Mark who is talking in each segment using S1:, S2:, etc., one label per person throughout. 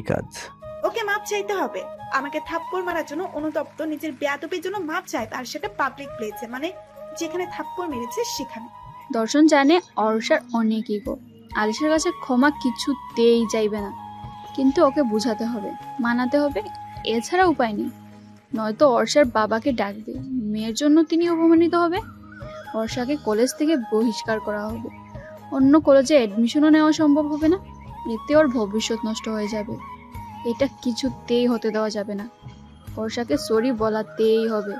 S1: কি কাজ।
S2: ওকে মাপ চাইতে হবে। আমাকে থাপ্পড় মারার জন্য অনুতপ্ত নিজের বেয়াদবির জন্য মাপ চায় আর সেটা পাবলিক প্লেসে মানে যেখানে থাপ্পড় মেরেছে সেখানে।
S3: দর্শন জানে অর্ষার অনেক ইগো আলিশার কাছে ক্ষমা কিছুতেই চাইবে না। কিন্তু ওকে বোঝাতে হবে মানাতে হবে এছাড়া উপায় নেই। নয়তো অর্ষার বাবাকে ডাকবে মেয়ের জন্য তিনি অপমানিত হবে। অর্ষাকে কলেজ থেকে বহিষ্কার করা হবে। অন্য কলেজে অ্যাডমিশনও নেওয়া সম্ভব হবে না। এতে ওর ভবিষ্যৎ নষ্ট হয়ে যাবে। এটা কিছুতেই হতে দেওয়া যাবে না। অর্ষাকে সরি বলাতেই হবে।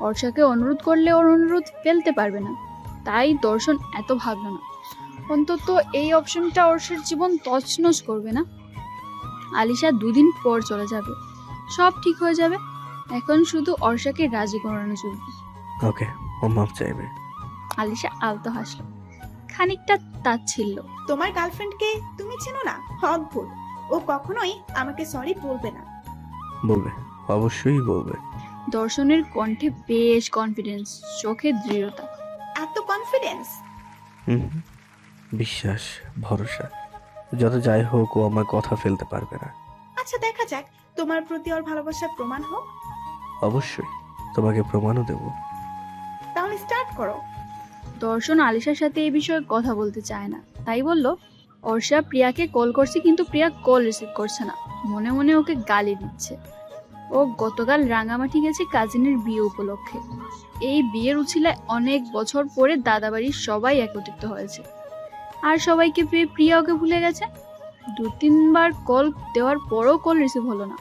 S3: অর্ষাকে অনুরোধ করলে ওর অনুরোধ ফেলতে পারবে না। তাই দর্শন এত ভাবলো না। অন্তত এই অপশনটা অর্ষের জীবন তছনছ করবে না। আলিশা দুদিন পর চলে যাবে। সব ঠিক হয়ে যাবে। এখন শুধু অর্ষাকে রাজি করানো চলবে
S1: ওকে ও মাপ চাইবে।
S3: আলিশা আলতো হাসলো। খানিকটা তাচ্ছিল্য।
S2: তোমার গার্লফ্রেন্ডকে তুমি চেনো না? অদ্ভুত ও কখনোই আমাকে সরি বলবে না।
S1: বলবে অবশ্যই বলবে।
S3: দর্শনের কণ্ঠে বেশ কনফিডেন্স চোখে দৃঢ়তা।
S2: এত কনফিডেন্স
S1: হুম। বিশ্বাস ভরসা যত যাই হোক ও আমার কথা ফেলতে পারবে না।
S2: আচ্ছা দেখা যাক তোমার প্রতি ওর ভালোবাসার প্রমাণ হোক।
S1: অবশ্যই তোমাকে প্রমাণও দেব।
S2: তাহলে স্টার্ট করো।
S3: দর্শন আলিশার সাথে এই বিষয়ে কথা বলতে চায় না তাই বলল অর্ষা প্রিয়াকে কল করছে কিন্তু প্রিয়া কল রিসিভ করছে না। মনে মনে ওকে গালি দিচ্ছে। ও গতকাল রাঙামাটি গেছে কাজিনের বিয়ে উপলক্ষে। এই বিয়ের উছিলায় অনেক বছর পরে দাদাবাড়ির সবাই একত্রিত হয়েছে। আর সবাইকে পেয়ে প্রিয়া ওকে ভুলে গেছে। দু তিনবার কল দেওয়ার পরও কল রিসিভ হলো না।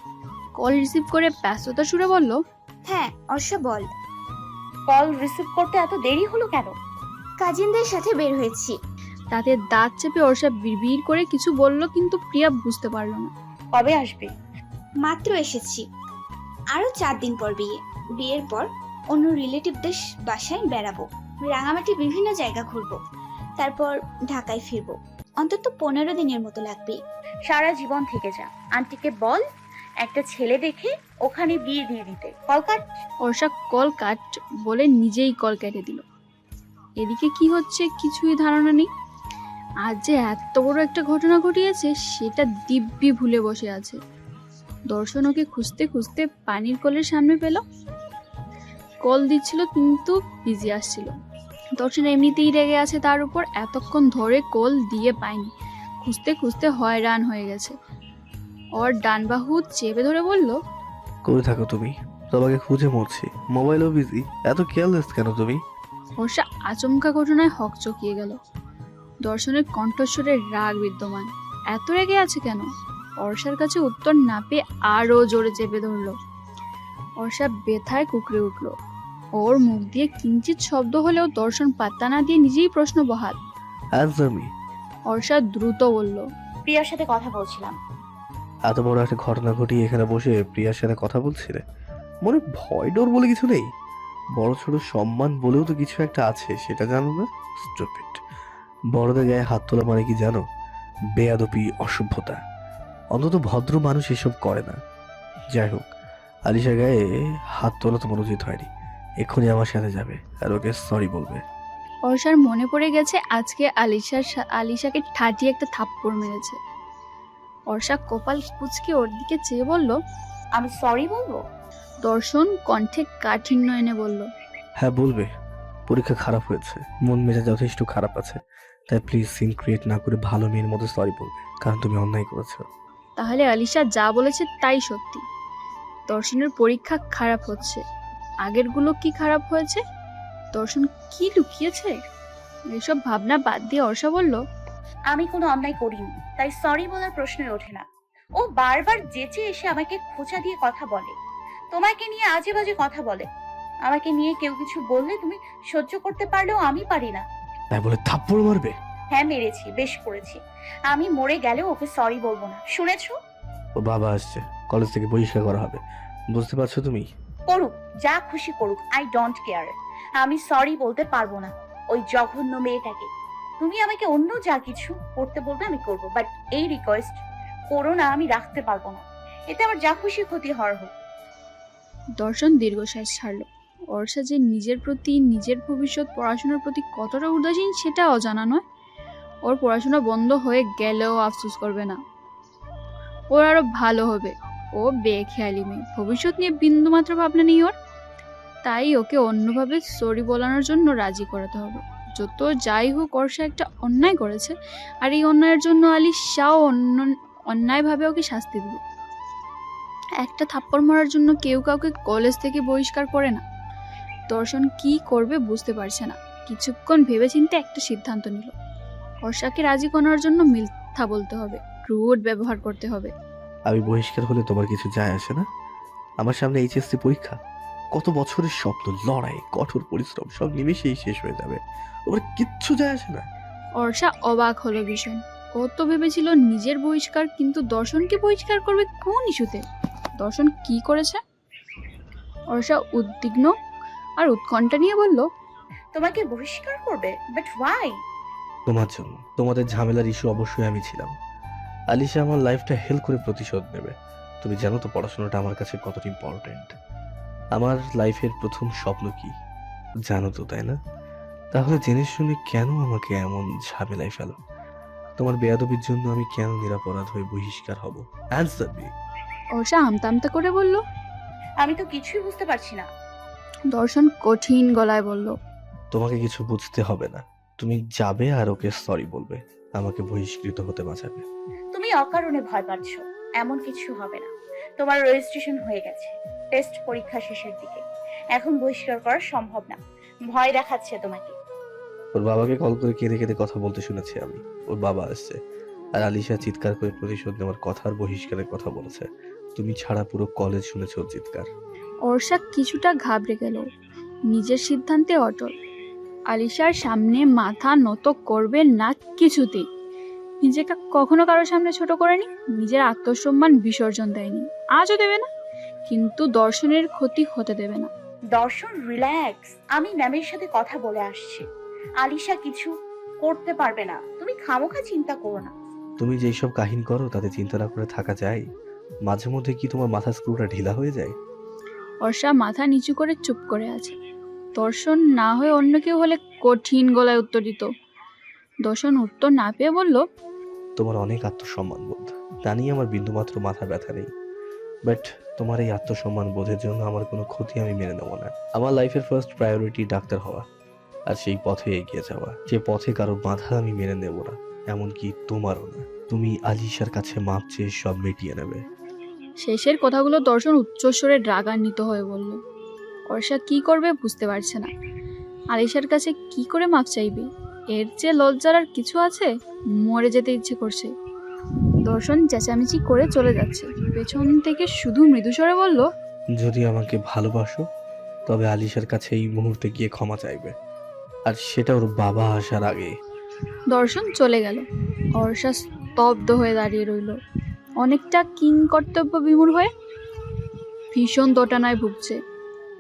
S3: কল রিসিভ করে ব্যস্ততা সুরে বলল
S4: হ্যাঁ অর্ষ বল।
S5: কল রিসিভ করতে এত দেরি হলো কেন?
S4: কাজিনদের সাথে বের হয়েছি।
S3: তাতে দাঁত চেপে অর্ষা বিড়বিড় করে কিছু বলল কিন্তু প্রিয়া বুঝতে পারল না।
S5: কবে আসবে?
S4: মাত্র এসেছি। আরও চার দিন পর বিয়ে। বিয়ের পর অন্য রিলেটিভদের বাসায় বেড়াবো। রাঙামাটি বিভিন্ন জায়গা ঘুরবো। তারপর ঢাকায় ফিরবো। অন্তত পনেরো দিনের মতো লাগবে।
S5: সারা জীবন থেকে যা। আন্টিকে বল একটা ছেলে দেখে ওখানে বিয়ে দিয়ে দিতে। Call cut.
S3: Arsha call cut বলে নিজেই কল কেটে দিল। এদিকে কি হচ্ছে কিছুই ধারণা নেই। আজ যে এত বড় একটা ঘটনা ঘটিয়েছে সেটা দিব্যি ভুলে বসে আছে। দর্শন ওকে খুঁজতে খুঁজতে পানির কলের সামনে পেল। কল দিচ্ছিল কিন্তু বিজি আসছিল। দর্শন এমনিতেই রেগে আছে তার উপর এতক্ষণ ধরে কল দিয়ে পায়নি। খুঁজতে খুঁজতে হয়রান হয়ে গেছে। ওর ডান বাহু চেপে ধরে বলল
S1: করে থাকো তুমি। তোমাকে খুঁজে মরছি। মোবাইলও বিজি। এত কেয়ারলেস কেন তুমি?
S3: বর্ষা আচমকা ঘটনায় হক চকিয়ে গেল। দর্শনের কণ্ঠস্বরে রাগ বিদ্যমান। এত রেগে আছে কেন? অর্ষার কাছে উত্তর না পেয়ে আরও জোরে চেপে ধরল। অর্ষা বেথায় কুকড়ে উঠল। ওর মুখ দিয়ে কিঞ্চিত শব্দ হলেও দর্শন পাত্তা না দিয়ে নিজেই প্রশ্ন বহাল।
S1: অ্যান্সার মি
S3: অর্ষা দ্রুত বলল
S5: প্রিয়ার সাথে কথা বলছিলাম।
S1: এত বড় একটা ঘটনা ঘটিয়ে এখানে বসে প্রিয়ার সাথে কথা বলছিলে? মনে ভয় ডর বলে কিছু নেই? বড় ছোট সম্মান বলেও তো কিছু একটা আছে সেটা জানো না? স্টুপিড বড়দের গায়ে হাত তোলা মানে কি জানো? বেয়াদপি অসভ্যতা। অন্তত ভদ্র মানুষ এসব করে না। যাই হোক আলিশার গায়ে হাত তোলা তোমার উচিত হয়নি। এক্ষুনি আমার সাথে যাবে আর ওকে সরি বলবে।
S3: অর্ষার মনে পড়ে গেছে আজকে আলিশার সা- আলিশাকে ঠাটিয়ে একটা থাপ্পড় মেরেছে। অর্ষা কপাল কুচকে ওর দিকে চেয়ে বলল
S5: আমি সরি বলব?
S3: দর্শন কণ্ঠে কাঠিন্য এনে বলল
S1: হ্যাঁ বলবে। পরীক্ষা খারাপ হয়েছে। মন মেজাজ যথেষ্ট খারাপ আছে। তাই প্লিজ সিন ক্রিয়েট না করে ভালো মেয়ের মতো সরি বলবে কারণ তুমি অন্যায় করেছ।
S3: তাহলে আলিশা যা বলেছে তাই সত্যি। দর্শনের পরীক্ষা খারাপ হচ্ছে। আগেরগুলো কি খারাপ হয়েছে? দর্শন কি লুকিয়েছে? এসব ভাবনা বাদ দিয়ে অর্ষা বলল
S5: আমি কোনো অন্যায় করিনি তাই সরি বলার প্রশ্নই ওঠে না। ও বারবার যেচে এসে আমাকে খোঁচা দিয়ে কথা বলে। তোমাকে নিয়ে আজে বাজে কথা বলে। আমাকে নিয়ে কেউ কিছু বললে তুমি সহ্য করতে পারলেও আমি পারি না।
S1: তাই বলে থাপ্পড় মারবে?
S5: হ্যাঁ মেরেছি বেশ করেছি। আমি মরে গেলেও ওকে সরি বলব না। শুনেছো?
S1: ওর বাবা আসছে। কলেজ থেকে বহিষ্কার করা হবে। বুঝতে পারছ তুমি?
S5: করুক যা খুশি করুক আই ডোন্ট কেয়ার আমি সরি বলতে পারব না ওই জঘন্য মেয়েটাকে। তুমি আমাকে অন্য যা কিছু করতে বলবে আমি করব বাট এই রিকোয়েস্ট করো না আমি রাখতে পারব না। এতে আমার যা খুশি ক্ষতি হওয়ার হোক।
S3: দর্শন দীর্ঘশ্বাস ছাড়ল। অর্ষা যে নিজের প্রতি, নিজের ভবিষ্যৎ পড়াশোনার প্রতি কতটা উদাসীন সেটা অজানা নয়। ওর পড়াশোনা বন্ধ হয়ে গেলেও আফসোস করবে না। ওর আরও ভালো হবে। ও বেখেয়ালি মেয়ে। ভবিষ্যৎ নিয়ে বিন্দুমাত্র ভাবনা নেই ওর। তাই ওকে অন্যভাবে সরি বলানোর জন্য রাজি করাতে হবে। যত যাই হোক, অর্ষা একটা অন্যায় করেছে। আর এই অন্যায়ের জন্য আলি শাও অন্য, অন্যায়ভাবে ওকে শাস্তি দেবে। একটা থাপ্পড় মারার জন্য কেউ কাউকে কলেজ থেকে বহিষ্কার করে না। দর্শন কি করবে বুঝতে পারছে না। কিছুক্ষণ ভেবেচিন্তে একটা সিদ্ধান্ত নিল। অর্ষাকে রাজি করার জন্য মিথ্যা বলতে হবে রুড ব্যবহার করতে হবে।
S1: আমি বহিষ্কার হলে তোমার কিছু যায় আসে না? আমার সামনে এইচএসসি পরীক্ষা? কত বছরের স্বপ্ন লড়াই কঠোর পরিশ্রম সব নিমেষেই শেষ হয়ে যাবে। ওর কিচ্ছু যায় আসে না।
S3: অর্ষা অবাক হলো ভীষণ। ও তো ভেবেছিল নিজের বহিষ্কার কিন্তু দর্শনকে বহিষ্কার করবে কোন ইস্যুতে? দর্শন কি করেছে? অর্ষা উদ্বিগ্ন আর উৎকণ্ঠা নিয়ে বলল
S5: তোমাকে বহিষ্কার করবে বাট ওয়াই
S1: তোমার জন্য। তোমাদের ঝামেলার ইস্যু অবশ্যই আমি ছিলাম। আলিশা আমার লাইফটা হেল করে প্রতিশোধ নেবে। তুমি জানো তো পড়াশোনাটা আমার কাছে কতটা ইম্পর্ট্যান্ট আমার লাইফের প্রথম স্বপ্ন কি? জানো তো তাই না? তাহলে জেনে শুনে কেন আমাকে এমন ঝামেলায় ফেলো? তোমার বেয়াদবির জন্য আমি কেন নিরাপরাধ হয়ে বহিষ্কার হব? অ্যান্সার মি
S3: অর্ষা আমতা আমতা করে বলল
S5: আমি তো কিছুই বুঝতে পারছি না।
S3: দর্শন কঠিন গলায় বলল
S1: তোমাকে কিছু বুঝতে হবে না। তুমি যাবে আর ওকে সরি বলবে। আমাকে বহিষ্কৃত হতে বাঁচাবে।
S5: তুমি অকারণে ভয় পাচ্ছ। এমন কিছু হবে না। তোমার রেজিস্ট্রেশন হয়ে গেছে। টেস্ট পরীক্ষা শেষের দিকে। এখন বহিষ্কার করা সম্ভব না। ভয় দেখাচ্ছে তোমাকে।
S1: ওর বাবাকে কল করে কেঁদে কেঁদে কথা বলতে শুনেছি আমি। ওর বাবা আসছে। আর আলিশা চিৎকার করে প্রতিশোধ নেওয়ার কথা আর বহিষ্কারের কথা বলেছে। তুমি ছাড়া পুরো কলেজ শুনেছ ওর চিৎকার।
S3: অর্ষা কিছুটা ঘাবড়ে গেল। নিজের সিদ্ধান্তে অটল। আলিশার সামনে মাথা নত করবে না কিছুতেই। নিজেকে কখনো কারোর সামনে ছোট করেনি নিজের আত্মসম্মান বিসর্জন দেয়নি। আজও দেবে না কিন্তু দর্শনের ক্ষতি হতে দেবে না।
S5: দর্শন রিল্যাক্স আমি ম্যামের সাথে কথা বলে আসছি। আলিশা কিছু করতে পারবে না। তুমি খামোখা চিন্তা করো না।
S1: তুমি যেই সব কাহিনী করো তাতে চিন্তা না করে থাকা যায়? মাঝে মধ্যে কি তোমার মাথা স্ক্রুটা ঢিলা হয়ে যায়?
S3: অর্ষা মাথা নিচু করে চুপ করে আছে। দর্শন না হয়ে অন্য কেউ হলে কঠিন গলায় উত্তর দিত। দর্শন উত্তর না পেয়ে বলল,
S1: তোমার অনেক আত্মসম্মান বোধ। তা নিয়ে আমার বিন্দুমাত্র মাথা ব্যথা নেই। বাট তোমার এই আত্মসম্মান বোধের জন্য আমার কোনো ক্ষতি আমি মেনে নেব না। আমার লাইফের ফার্স্ট প্রায়োরিটি ডাক্তার হওয়া আর সেই পথে এগিয়ে যাওয়া। যে পথে কারও বাধা আমি মেনে নেব না, এমনকি তোমারও না। তুমি আলিশার কাছে মাপ চেয়ে সব মিটিয়ে নেবে।
S3: শেষের কথাগুলো দর্শন উচ্চস্বরে রাগান্বিত হয়ে বলল অর্ষা কি করবে বুঝতে পারছে না। আলিশার কাছে কি করে মাপ চাইবে? এর চেয়ে লজ্জার আর কিছু আছে? মরে যেতে ইচ্ছে করছে। দর্শন চেঁচামেচি করে চলে যাচ্ছে। পেছন থেকে শুধু মৃদুস্বরে বলল
S1: যদি আমাকে ভালোবাসো তবে আলিশার কাছে এই মুহূর্তে গিয়ে ক্ষমা চাইবে। আর সেটা ওর বাবা আসার আগে।
S3: দর্শন চলে গেল। অর্ষা স্তব্ধ হয়ে দাঁড়িয়ে রইল। অনেকটা কিং কর্তব্য বিমূর হয়ে ভীষণ দোটানায় ভুগছে।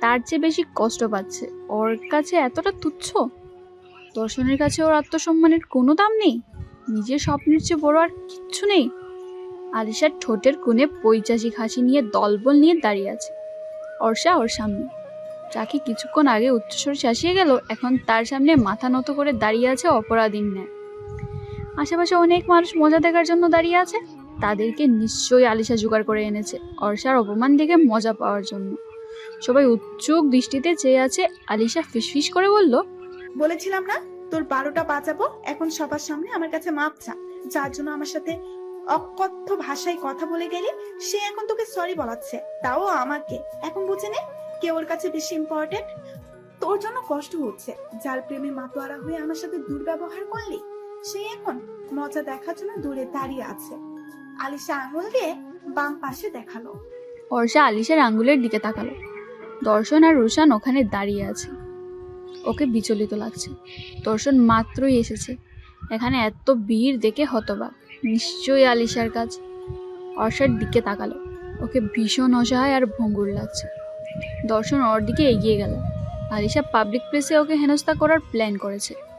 S3: তার চেয়ে বেশি কষ্ট পাচ্ছে। ওর কাছে এতটা তুচ্ছ? দর্শনের কাছে ওর আত্মসম্মানের কোনো দাম নেই। নিজের স্বপ্নের চেয়ে বড় আর কিচ্ছু নেই। আলিশার ঠোঁটের কোণে পৈচাসিক হাসি নিয়ে দলবল নিয়ে দাঁড়িয়ে আছে। অর্ষা ওর সামনে। যাকে কিছুক্ষণ আগে উচ্চস্বরে শাসিয়ে গেল, এখন তার সামনে মাথা নত করে দাঁড়িয়ে আছে অপরাধীর ন্যায়। আশেপাশে অনেক মানুষ মজা দেখার জন্য দাঁড়িয়ে আছে। তাদেরকে নিশ্চয়ই আলিশা জোগাড় করে এনেছে। অর্ষার অপমান দেখে মজা পাওয়ার জন্য। সবাই উচ্চুক দৃষ্টিতে চেয়ে আছে, আলিশা ফিসফিস করে বলল,
S2: বলেছিলাম না, তোর বারোটা বাজাবো, এখন সবার সামনে আমার কাছে মাপ চা। যার জন্য আমার সাথে অকথ্য ভাষায় কথা বলে গেলি সে এখন তোকে সরি বলাচ্ছে, তাও আমাকে। এখন বুঝে নে, কে ওর কাছে বেশি ইম্পর্টেন্ট তোর জন্য কষ্ট হচ্ছে। যার প্রেমে মাতোয়ারা হয়ে আমার সাথে দুর্ব্যবহার করলি, সে এখন মজা দেখার জন্য দূরে দাঁড়িয়ে আছে। আলিশা আঙুল দিয়ে বাম পাশে দেখাল।
S3: অর্ষা আলিশার আঙ্গুলের দিকে তাকালো। দর্শন আর রুশান ওখানে দাঁড়িয়ে আছে। ওকে বিচলিত লাগছে। দর্শন মাত্রই এসেছে। এখানে এত ভিড় দেখে হতবাক। নিশ্চয়ই আলিশার কাজ। অর্ষার দিকে তাকালো। ওকে ভীষণ অসহায় আর ভঙ্গুর লাগছে। দর্শন ওর দিকে এগিয়ে গেল। আলিশা পাবলিক প্লেসে ওকে হেনস্থা করার প্ল্যান করেছে।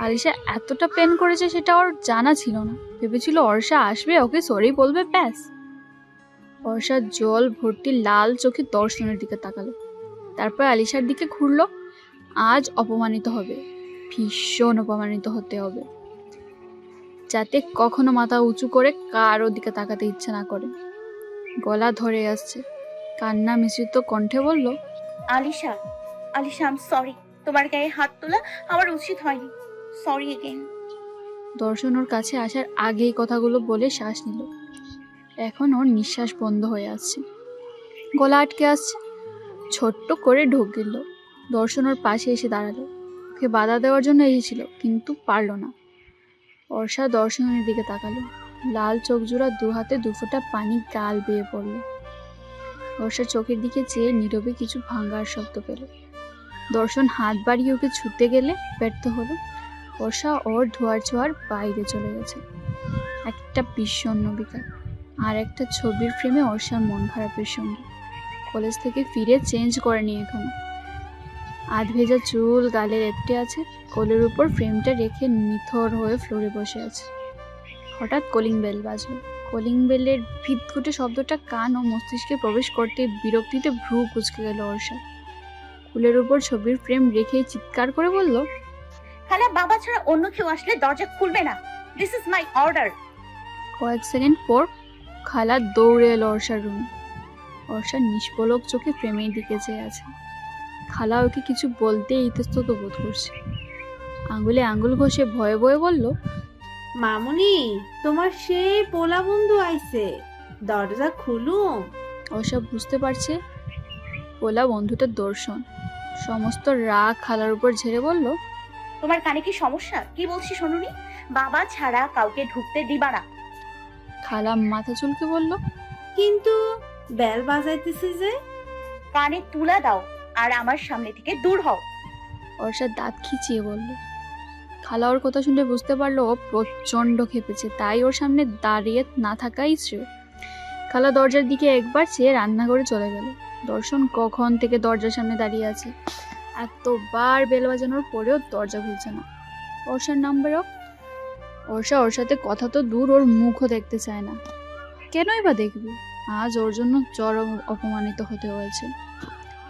S3: আলিশা এতটা পেন করেছে সেটা ওর জানা ছিল না। ভেবেছিল অর্ষা আসবে, ওকে সরি বলবে, ব্যাস। বর্ষা জল ভর্তি লাল চোখে দর্শনের দিকে তাকালো। তারপর আলিশার দিকে ঘুরলো। আজ অপমানিত হবে, ভীষণ অপমানিত হতে হবে। যাতে কখনো মাথা উঁচু করে কারও দিকে তাকাতে ইচ্ছে না করে। গলা ধরে আসছে। কান্না মিশ্রিত কণ্ঠে বলল,
S5: আলিশা আলিশা আম সরি তোমার গায়ে হাত তোলা আমার উচিত হয়নি। সরি এগেন
S3: দর্শন ওর কাছে আসার আগেই কথাগুলো বলে শ্বাস নিল। এখন ওর নিঃশ্বাস বন্ধ হয়ে আসছে গলা আটকে আসছে ছোট্ট করে ঢোক গেল দর্শন ওর পাশে এসে দাঁড়াল। ওকে বাধা দেওয়ার জন্য এসেছিল, কিন্তু পারল না। অর্ষা দর্শনের দিকে তাকালো। লাল চোখ জোড়া দু হাতে দু ফোঁটা পানি গাল বেয়ে পড়ল। অর্ষা চোখের দিকে চেয়ে নীরবে কিছু ভাঙ্গার শব্দ পেল। দর্শন হাত বাড়িয়ে ওকে ছুটতে গেলে ব্যর্থ হলো। বর্ষা ওর ধোয়ার ছোঁয়ার বাইরে চলে গেছে। একটা বিষণ্ণ বিকাল, আর একটা ছবির ফ্রেমে অর্ষার মন খারাপের সঙ্গে। কলেজ থেকে ফিরে চেঞ্জ করেনি এখনও। আধ ভেজা চুল, গালে লেপটে আছে, কোলের উপর ফ্রেমটা রেখে নিথর হয়ে ফ্লোরে বসে আছে। হঠাৎ কলিং বেল বাজলো। কলিং বেলের ভিতঘুটে শব্দটা কান ও মস্তিষ্কে প্রবেশ করতে বিরক্তিতে ভ্রু কুচকে গেল অর্ষা। কুলের উপর ছবির ফ্রেম রেখে চিৎকার করে বলল
S5: খালা বাবা ছাড়া অন্য কেউ আসলে দরজা খুলবে না। দিস ইজ মাই অর্ডার
S3: কয়েক সেকেন্ড পর খালা দৌড়ে এলো অর্ষার রুমে অর্ষা নিষ্পলক চোখে প্রেমের দিকে চেয়ে আছে। খালা ওকে কিছু বলতে ইতস্তত বোধ করছে। আঙ্গুলে আঙ্গুল ঘষে ভয়ে ভয়ে বলল
S6: মামুনি তোমার সেই পোলা বন্ধু আইছে। দরজা খুলুম।
S3: অর্ষা বুঝতে পারছে পোলা বন্ধুটার দর্শন। সমস্ত রাগ খালার উপর ঝেড়ে বলল
S5: তোমার কানে কি সমস্যা? কি বলছি শুনুনি বাবা ছাড়া কাউকে ঢুকতে দিবা না।
S3: খালা মাথা চুলকে বলল।
S6: কিন্তু বেল বাজাইতেছে যে।
S5: কানে তুলা দাও আর আমার সামনে থেকে দূর হও।
S3: অর্ষা দাঁত খিচিয়ে বলল। খালা ওর কথা শুনে বুঝতে পারল ও প্রচণ্ড খেপেছে তাই ওর সামনে দাঁড়িয়ে না থাকাই শ্রেয়। খালা দরজার দিকে একবার চেয়ে রান্নাঘরে চলে গেল। দর্শন কখন থেকে দরজার সামনে দাঁড়িয়ে আছে? এতবার বেল বাজানোর পরেও দরজা খুলছে না। অর্ষার নাম্বারও অর্ষা ওর সাথে কথা তো দূর, ওর মুখও দেখতে চায় না। কেনই বা দেখবি? আজ ওর জন্য চরম অপমানিত হতে হয়েছে।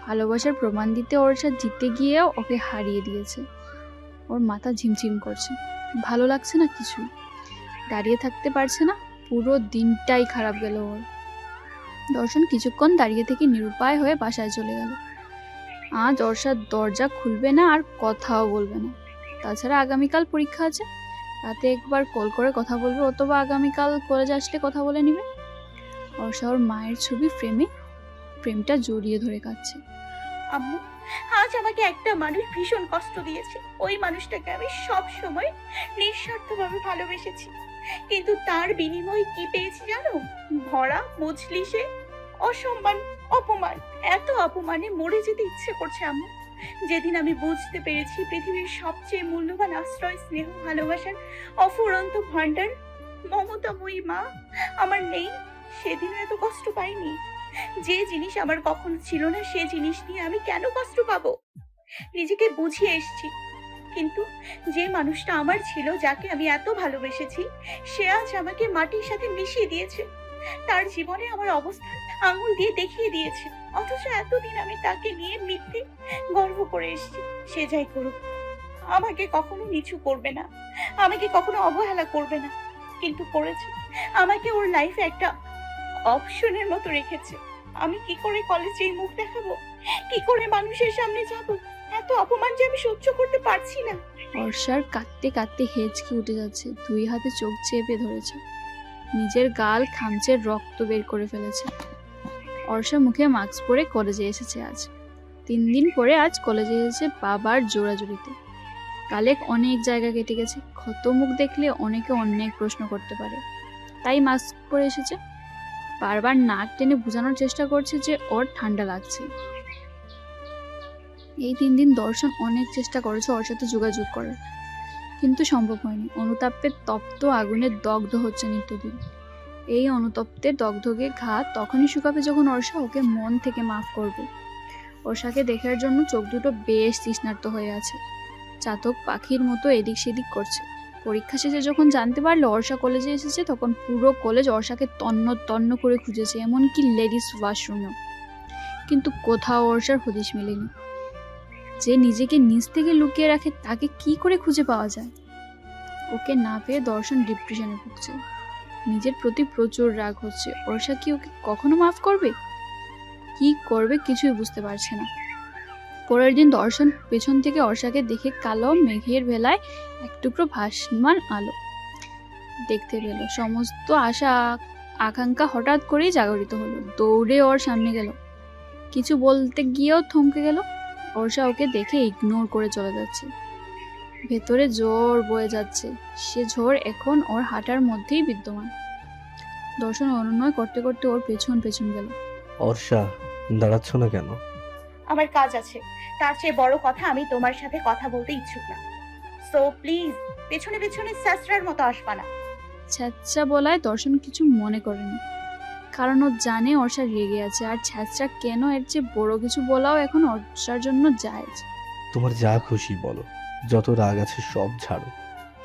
S3: ভালোবাসার প্রমাণ দিতে ওর সাথে জিতে গিয়েও ওকে হারিয়ে দিয়েছে। ওর মাথা ঝিমঝিম করছে। ভালো লাগছে না কিছু? দাঁড়িয়ে থাকতে পারছে না? পুরো দিনটাই খারাপ গেল ওর। দর্শন কিছুক্ষণ দাঁড়িয়ে থেকে নিরুপায় হয়ে বাসায় চলে গেল। আজ অর্ষার দরজা খুলবে না আর কথাও বলবে না। তাছাড়া আগামীকাল পরীক্ষা আছে। রাতে একবার কল করে কথা বলবে, অথবা আগামীকাল কলেজে আসলে কথা বলে নিবে। অর্ষা ওর মায়ের ছবি ফ্রেমে ফ্রেমটা জড়িয়ে ধরে কাঁদছে।
S5: আম্মু, আজ আমাকে একটা মানুষ ভীষণ কষ্ট দিয়েছে। ওই মানুষটাকে আমি সব সময় নিঃস্বার্থভাবে ভালোবেসেছি। কিন্তু তার বিনিময়ে কি পেয়েছি জানো? ভরা মজলিসে অসম্মান অপমান, এত অপমানে মরে যেতে ইচ্ছে করছে আম্মু। যেদিন আমি বুঝতে পেরেছি পৃথিবীর সবচেয়ে মূল্যবান আশ্রয়, স্নেহ, ভালোবাসার অফুরন্ত ভাণ্ডার মমতাময়ী মা আমার নেই সেদিন এত কষ্ট পাইনি। যে জিনিস আমার কখনো ছিল না, সে জিনিস নিয়ে আমি কেন কষ্ট পাবো? নিজেকে বুঝিয়ে এসেছি। কিন্তু যে মানুষটা আমার ছিল, যাকে আমি এত ভালোবেসেছি, সে আজ আমাকে মাটির সাথে মিশিয়ে দিয়েছে। তার জীবনে আমার অবস্থান আঙুল দিয়ে দেখিয়ে দিয়েছে। অথচ এতদিন আমি তাকে নিয়ে মিথ্যে গর্ব করে এসেছি। সে যাই করুক, আমাকে কখনো নিচু করবে না, আমাকে কখনো অবহেলা করবে না। কিন্তু করেছে, আমাকে ওর লাইফে একটা অপশনের মতো রেখেছে। আমি কি করে কলেজে মুখ দেখাবো? কি করে মানুষের সামনে যাব? এত অপমান যে আমি সহ্য করতে পারছি না।
S3: বর্ষার কাঁদতে কাঁদতে হেঁচকি উঠে যাচ্ছে, দুই হাতে চোখ চেপে ধরেছে। নিজের গাল খামচে রক্ত বের করে ফেলেছে। অর্ষা মুখে মাস্ক পরে কলেজে এসেছে আজ। তিন দিন পরে আজ কলেজে এসেছে বাবার জোড়াজুড়িতে। কালে অনেক জায়গা কেটে গেছে। ক্ষত মুখ দেখলে অনেকে অনেক প্রশ্ন করতে পারে। তাই মাস্ক পরে এসেছে। বারবার নাক টেনে বোঝানোর চেষ্টা করছে যে ওর ঠান্ডা লাগছে। এই তিন দিন দর্শন অনেক চেষ্টা করেছে ওর সাথে যোগাযোগ করার। কিন্তু সম্ভব হয়নি। অনুতাপের তপ্ত আগুনে দগ্ধ হচ্ছে নিত্যদিন। এই অনুতপ্তের দগ্ধকে ঘা তখনই শুকাবে যখন অর্ষা ওকে মন থেকে মাফ করবে। অর্ষাকে দেখার জন্য চোখ দুটো বেশ তৃষ্ণার্ত হয়ে আছে। চাতক পাখির মতো এদিক সেদিক করছে। পরীক্ষা শেষে যখন জানতে পারল অর্ষা কলেজে এসেছে, তখন পুরো কলেজ অর্ষাকে তন্ন তন্ন করে খুঁজেছে, এমনকি লেডিস ওয়াশরুমেও। কিন্তু কোথাও অর্ষার হদিশ মেলেনি। যে নিজেকে নিজ থেকে লুকিয়ে রাখে, তাকে কি করে খুঁজে পাওয়া যায়? ওকে না পেয়ে দর্শন ডিপ্রেশনে ভুগছে। নিজের প্রতি প্রচুর রাগ হচ্ছে। অর্ষা কি ওকে কখনো মাফ করবে? কি করবে কিছুই বুঝতে পারছে না। পরের দিন দর্শন পেছন থেকে অর্ষাকে দেখে কালো মেঘের ভেলায় এক টুকরো ভাসমান আলো দেখতে পেল। সমস্ত আশা, আকাঙ্ক্ষা হঠাৎ করেই জাগরিত হলো। দৌড়ে ওর সামনে গেল। কিছু বলতে গিয়েও থমকে গেল। অর্ষা ওকে দেখে ইগনোর করে চলে যাচ্ছে। ভেতরে জোর বয়ে যাচ্ছে। সে ঝড় এখন ওর হাঁটার মধ্যেই বিদ্যমান। দর্শন অনুনয় করতে করতে ওর পেছন পেছন গেল।
S1: অর্ষা দাঁড়াচ্ছ না কেন?
S5: আমার কাজ আছে। তার চেয়ে বড় কথা আমি তোমার সাথে কথা বলতে ইচ্ছুক না। সো প্লিজ পেছনে পেছনে স্যাসরার মতো আসবা না।
S3: ছ্যাঁচা বলায় দর্শন কিছু মনে করেনি। কারণ ও জানে অর্ষা রেগে আছে। আর ছ্যাঁচা কেন এর চেয়ে বড় কিছু বলাও এখন অর্ষার জন্য জায়েজ
S1: তোমার যা খুশি বলো। যত রাগ আছে সব ছাড়ো।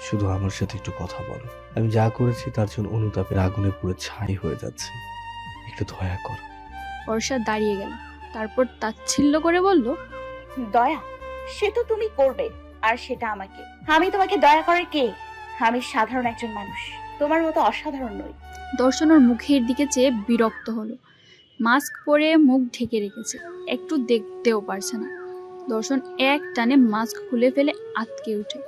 S1: শুধু আমার সাথে একটু কথা বলো। আমি যা করেছি তার জন্য অনুতাপের আগুনে পুরো ছাই হয়ে যাচ্ছে। একটু দয়া কর।
S3: অর্ষা দাঁড়িয়ে গেল। তারপর তাচ্ছিল্য করে বলল
S5: দয়া সে তো তুমি করবে। আর সেটা আমাকে। আমি তোমাকে দয়া করে কে? আমি সাধারণ একজন মানুষ। তোমার মতো অসাধারণ নই।
S3: দর্শন ওর মুখের দিকে চেয়ে বিরক্ত হলো। মাস্ক পরে মুখ ঢেকে রেখেছে। একটু দেখতেও পারছে না। দর্শন এক টানে মাস্ক খুলে ফেলে আটকে ওঠে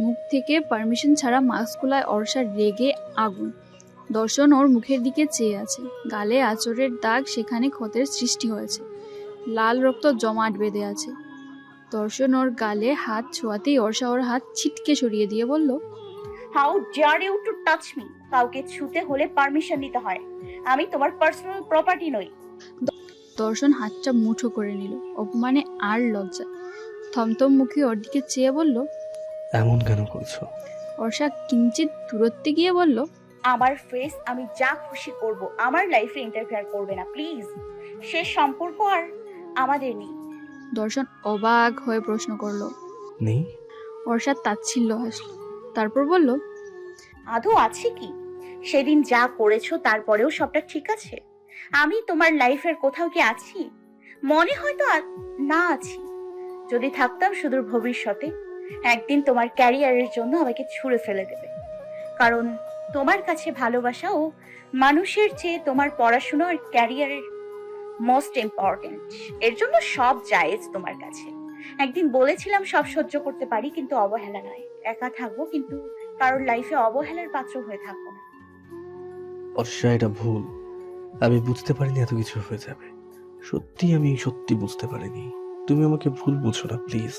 S3: মুখ থেকে পারমিশন ছাড়া মাস্ক খোলায় অর্ষা রেগে আগুন। দর্শন ওর মুখের দিকে চেয়ে আছে। গালে আঁচড়ের দাগ সেখানে ক্ষতের সৃষ্টি হয়েছে। লাল রক্ত জমাট বেঁধে আছে। দর্শন ওর গালে হাত ছোঁয়াতেই অর্ষা ওর হাত ছিটকে সরিয়ে দিয়ে বলল
S5: how dare you to touch me কাউকে ছুতে হলে পারমিশন নিতে হয়। আমি তোমার পার্সোনাল প্রপার্টি নই।
S3: দর্শন হাতটা মুঠো করে নিল। অপমানে আর লজ্জা। থমথম মুখে ওর দিকে চেয়ে বলল
S1: এমন কেন করছ?
S3: অর্ষা কিঞ্চিত দূরত্বে গিয়ে বলল
S5: আমার ফেস আমি যা খুশি করব আমার লাইফে ইন্টারফেয়ার করবে না প্লিজ সে সম্পর্ক আর আমাদের নেই।
S3: দর্শন অবাক হয়ে প্রশ্ন করল
S1: নেই?
S3: অর্ষা তাচ্ছিল্য হাসল। তারপর বলল,
S5: আদৌ আছে কি? সেদিন যা করেছ তারপরেও সবটা ঠিক আছে? আমি তোমার লাইফের কোথাও কি আছি? মনে হয়তো না আছি। যদি থাকতাম সুদূর ভবিষ্যতে, একদিন তোমার ক্যারিয়ারের জন্য আমাকে ছুঁড়ে ফেলে দেবে। কারণ তোমার কাছে ভালোবাসা ও মানুষের চেয়ে তোমার পড়াশোনা আর ক্যারিয়ারের মোস্ট ইম্পর্টেন্ট এর জন্য সব জায়েজ তোমার কাছে। একদিন বলেছিলাম সব সহ্য করতে পারি, কিন্তু অবহেলা নয়। একা থাকব কিন্তু কারোর লাইফে অবহেলার পাত্র হয়ে থাকব না।
S1: অর্ষা এটা ভুল। আমি বুঝতে পারিনি এত কিছু হয়ে যাবে। সত্যি আমি সত্যি বুঝতে পারিনি। তুমি আমাকে ভুল বুঝো না প্লিজ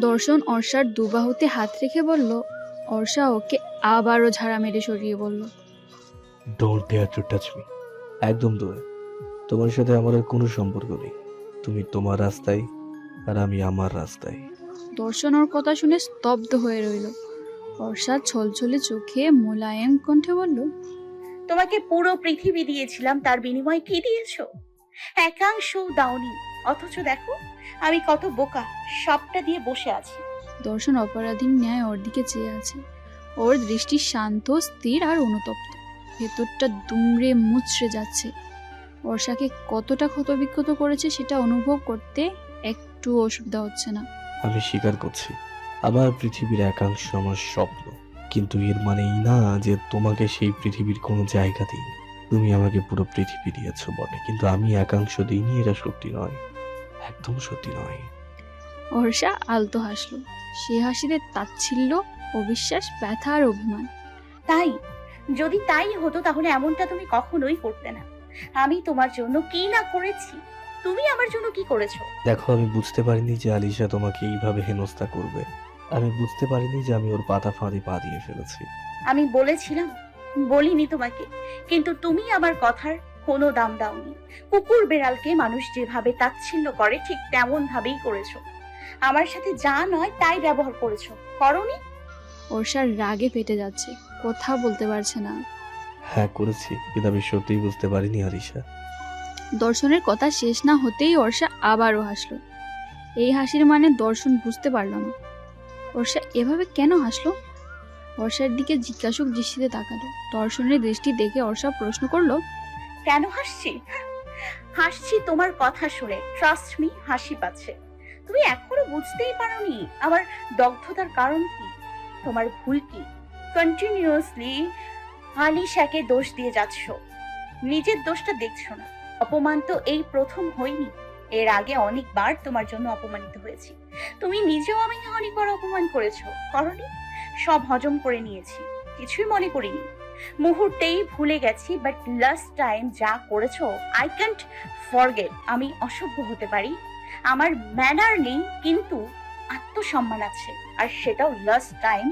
S3: দর্শন অর্ষার দুবাহুতে হাত রেখে বলল অর্ষা ওকে আবারও ঝাড়া মেরে সরিয়ে বলল।
S1: Don't dare to touch me একদম দূরে। তোমার সাথে আমার আর কোনো সম্পর্ক নেই। তুমি তোমার রাস্তায় আর আমি আমার রাস্তায়।
S3: দর্শন ওর কথা শুনে স্তব্ধ হয়ে রইল। অর্ষা ছলছলে চোখে মোলায়েম কণ্ঠে বলল
S5: তোমাকে পুরো পৃথিবী দিয়েছিলাম তার বিনিময়ে কি দিয়েছ? একাংশ দাওনি অথচ দেখো আমি কত বোকা সবটা দিয়ে বসে আছি।
S3: দর্শন অপরাধীর ন্যায় ওর দিকে চেয়ে আছে। ওর দৃষ্টি শান্ত স্থির আর অনুতপ্ত। ভেতরটা দুমড়ে মুচড়ে যাচ্ছে। বর্ষাকে কতটা ক্ষতবিক্ষত করেছে সেটা অনুভব করতে একটু অসুবিধা হচ্ছে না।
S1: আমি স্বীকার করছি। আমার পৃথিবীর একাংশ আমার স্বপ্ন। কিন্তু এর মানে এই না যে তোমাকে সেই পৃথিবীর কোনো জায়গা দিই তুমি আমাকে পুরো পৃথিবী দিয়েছ বটে কিন্তু আমি একাংশ দিইনি এটা সত্যি নয়। একদম সত্যি নয়।
S3: অর্ষা আলতো হাসলো। সে হাসিতে তাচ্ছিল্য অবিশ্বাস ব্যথা আর অভিমান।
S5: তাই? যদি তাই হতো তাহলে এমনটা তুমি কখনোই করতে না। আমি তোমার জন্য কি না করেছি? তুমি আমার জন্য কি করেছ?
S1: দেখো আমি বুঝতে পারিনি যে আলিশা তোমাকে এইভাবে হেনস্থা করবে। আমি বুঝতে পারিনি যে আমি ওর পাতা ফাঁদে পা দিয়ে ফেলেছি।
S5: আমি বলেছিলাম বলিনি তোমাকে কিন্তু তুমি আমার কথার কোনো দাম দাওনি। কুকুর বেড়ালকে মানুষ যেভাবে তাচ্ছিল্য করে ঠিক তেমন ভাবেই করেছ। আমার সাথে যা নয় তাই ব্যবহার করেছ। করনি?
S3: অর্ষার রাগে ফেটে যাচ্ছে কথা বলতে পারছে না।
S1: হ্যাঁ করেছি কিন্তু আমি সত্যিই বুঝতে পারিনি আলিশা।
S3: দর্শনের কথা শেষ না হতেই অর্ষা আবারও হাসলো। এই হাসির মানে দর্শন বুঝতে পারল না। অর্ষা এভাবে কেন হাসলো? অর্ষার দিকে জিজ্ঞাসক দৃষ্টিতে তাকালো। দর্শনের দৃষ্টি দেখে অর্ষা প্রশ্ন করল,
S5: কেন হাসছি? হাসছি তোমার কথা শুনে। ট্রাস্ট মি হাসি পাচ্ছে। তুমি এখনও বুঝতেই পারোনি। আমার দগ্ধতার কারণ কি? তোমার ভুল কি? কন্টিনিউয়াসলি আলিশাকে দোষ দিয়ে যাচ্ছ। নিজের দোষটা দেখছ না। অপমান তো এই প্রথম হয়নি। এর আগে অনেকবার তোমার জন্য অপমানিত হয়েছি। তুমি নিজেও আমাকে অনেকবার অপমান করেছ, করনি? সব হজম করে নিয়েছি, কিছুই মনে করিনি। মুহূর্তেই ভুলে গেছি বাট লাস্ট টাইম যা করেছ আই ক্যান্ট ফরগেট আমি অসভ্য হতে পারি। আমার ম্যানার নেই, কিন্তু আত্মসম্মান আছে। আর সেটাও লাস্ট টাইম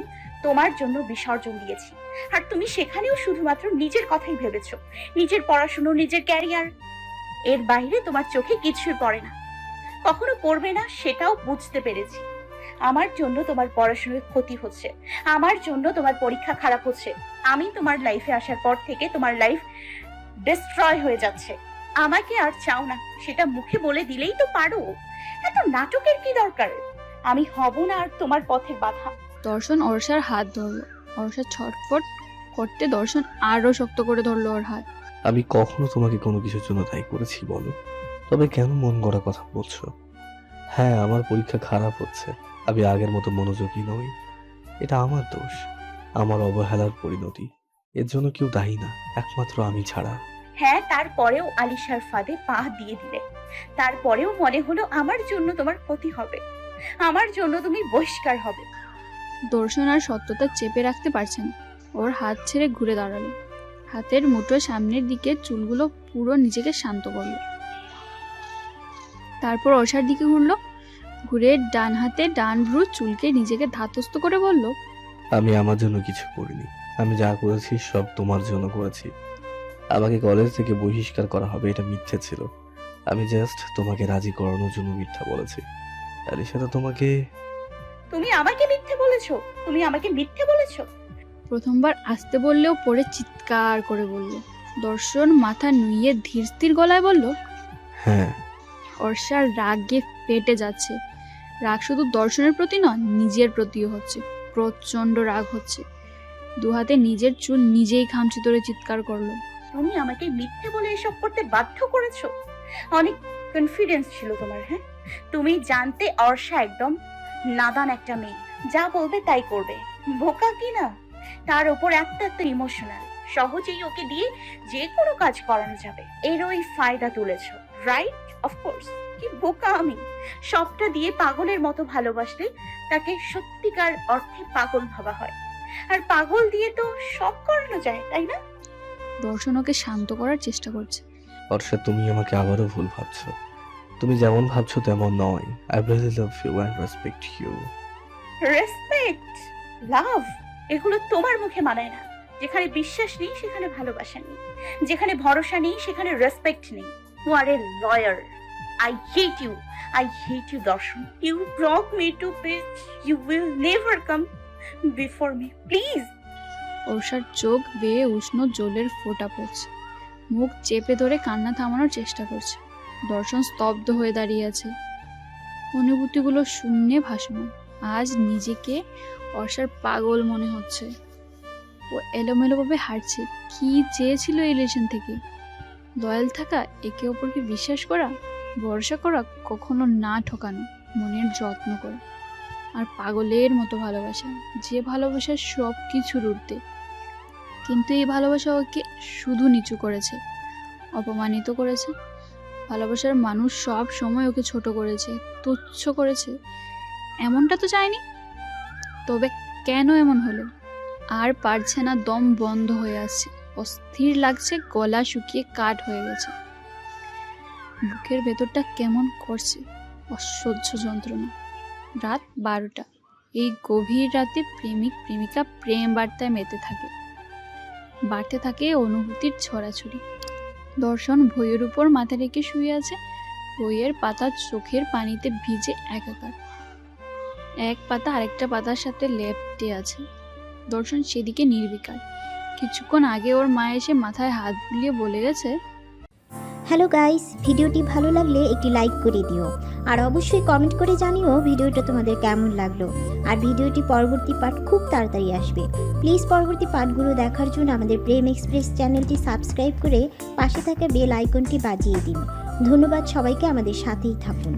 S5: তোমার জন্য বিসর্জন দিয়েছি। আর তুমি সেখানেও শুধুমাত্র নিজের কথাই ভেবেছো। নিজের পড়াশুনো, নিজের ক্যারিয়ার এর বাইরে তোমার চোখে কিছুই পড়ে না। কখনো পড়বে না, সেটাও বুঝতে পেরেছি। আমার জন্য তোমার পড়াশোনার ক্ষতি হচ্ছে। আমার জন্য তোমার পরীক্ষা খারাপ হচ্ছে। আমি তোমার লাইফে আসার পর থেকে তোমার লাইফ ডিস্ট্রয় হয়ে যাচ্ছে। আমাকে আর চাও না, সেটা মুখে বলে দিলেই তো পারো। এত নাটকের কি দরকার? আমি হব না আর তোমার পথের বাধা।
S3: দর্শন অর্ষার হাত ধরলো। অর্ষা ছটফট করতে দর্শন আরও শক্ত করে ধরলো ওর হাত।
S1: আমি কখনো তোমাকে কোনো কিছুর জন্য দায়ী করেছি বলো। তবে কেন মন গড়া কথা বলছো? হ্যাঁ আমার পরীক্ষা খারাপ হচ্ছে। আমি আগের মতো মনোযোগী নই। এটা আমার দোষ আমার অবহেলার পরিণতি। এর জন্য কেউ দায়ী না একমাত্র আমি ছাড়া।
S5: হ্যাঁ তারপরেও আলিশার ফাঁদে পা দিয়ে দিলে। তারপরেও মনে হলো আমার জন্য তোমার ক্ষতি হবে। আমার জন্য তুমি বহিষ্কার হবে।
S3: দর্শন আর সত্যতা চেপে রাখতে পারছেন ওর হাত ছেড়ে ঘুরে দাঁড়াল। হাতের মুঠো সামনের দিকে চুলগুলো পুরো নিজেকে শান্ত করল। তারপর অর্ষার দিকে ঘুরলো ঘুরে ডান হাতে ডান ভ্রু চুলকে নিজেকে ধাতস্থ করে বলল
S1: আমি আমার জন্য কিছু করিনি। আমি যা করেছি সব তোমার জন্য করেছি। আমাকে কলেজ থেকে বহিষ্কার করা হবে এটা মিথ্যে ছিল। আমি জাস্ট তোমাকে রাজি করানোর জন্য মিথ্যা বলেছি। আলিশা তো তোমাকে
S5: তুমি আমাকে মিথ্যে বলেছ? তুমি আমাকে মিথ্যে বলেছ?
S3: প্রথমবার আসতে বললেও পরে চিৎকার করে বলল। দর্শন মাথা নুইয়ে ধীর স্থির গলায় বলল
S1: হ্যাঁ।
S3: অর্ষার রাগে ফেটে যাচ্ছে। রাগ শুধু দর্শনের প্রতি নয় নিজের প্রতিও হচ্ছে। প্রচণ্ড রাগ হচ্ছে। দু হাতে নিজের চুল নিজেই খামচি ধরে চিৎকার করল।
S5: তুমি আমাকে মিথ্যে বলে এসব করতে বাধ্য করেছ? অনেক কনফিডেন্স ছিল তোমার হ্যাঁ? তুমি জানতে অর্ষা একদম নাদান একটা মেয়ে। যা বলবে তাই করবে। বোকা কি না? তার ওপর একটা একটা ইমোশনাল সহজেই ওকে দিয়ে যে কোনো কাজ করানো যাবে। এর ওই ফায়দা তুলেছো রাইট অফকোর্স কি বোকা আমি। সবটা দিয়ে পাগলের মতো ভালোবাসলে তাকে সত্যিকার অর্থে পাগল ভাবা হয়। আর পাগল দিয়ে তো সব করানো যায় তাই না?
S3: দর্শন ওকে শান্ত করার চেষ্টা করছে।
S1: বর্ষা তুমি আমাকে আবারও ভুল ভাবছ। তুমি যেমন ভাবছ তেমন নয়। I really love you and respect you
S5: respect love এগুলো তোমার মুখে মানায় না। যেখানে বিশ্বাস নেই, সেখানে ভালোবাসা নেই। যেখানে ভরসা নেই, সেখানে রেসপেক্ট নেই। You are a lawyer I hate you I hate you দর্শন। You broke me to piece you will never come before me please
S3: অর্ষার চোখ বেয়ে উষ্ণ জলের ফোঁটা পড়ছে। মুখ চেপে ধরে কান্না থামানোর চেষ্টা করছে। দর্শন স্তব্ধ হয়ে দাঁড়িয়ে আছে। অনুভূতিগুলো শূন্যে ভাসমান। আজ নিজেকে অর্ষার পাগল মনে হচ্ছে। ও এলোমেলোভাবে হাঁটছে। কি চেয়েছিল এই রিলেশন থেকে? লয়াল থাকা, একে অপরকে বিশ্বাস করা, ভরসা করা, কখনো না ঠকানো, মনের যত্ন করা। আর পাগলের মতো ভালোবাসা, যে ভালোবাসা সব কিছুর ঊর্ধ্বে। কিন্তু এই ভালোবাসা ওকে শুধু নিচু করেছে, অপমানিত করেছে। ভালোবাসার মানুষ সব সময় ওকে ছোট করেছে, তুচ্ছ করেছে। এমনটা তো চায়নি? তবে কেন এমন হলো? আর পারছে না, দম বন্ধ হয়ে আসছে অস্থির লাগছে, গলা শুকিয়ে কাঠ হয়ে গেছে। বুকের ভেতরটা কেমন করছে, অসহ্য যন্ত্রণা। রাত বারোটা। এই গভীর রাতে প্রেমিক, প্রেমিকা প্রেম বার্তায় মেতে থাকে। বাড়তে থাকে অনুভূতির ছড়াছড়ি। দর্শন বইয়ের উপর মাথা রেখে শুয়ে আছে, বইয়ের পাতা চোখের পানিতে ভিজে একাকার। এক পাতা আরেকটা পাতার সাথে লেপটে আছে। দর্শন সেদিকে নির্বিকার। কিছুক্ষণ আগে ওর মা এসে মাথায় হাত বুলিয়ে বলে গেছে
S7: হ্যালো গাইস ভিডিওটি ভালো লাগলে একটি লাইক করে দিও। আর অবশ্যই কমেন্ট করে জানিও ভিডিওটা তোমাদের কেমন লাগল। আর ভিডিওটি পরবর্তী পার্ট খুব তাড়াতাড়ি আসবে। প্লিজ পরবর্তী পার্টগুলো দেখার জন্য আমাদের প্রেম এক্সপ্রেস চ্যানেলটি সাবস্ক্রাইব করে পাশে থাকা বেল আইকনটি বাজিয়ে দিন। ধন্যবাদ সবাইকে আমাদের সাথেই থাকুন।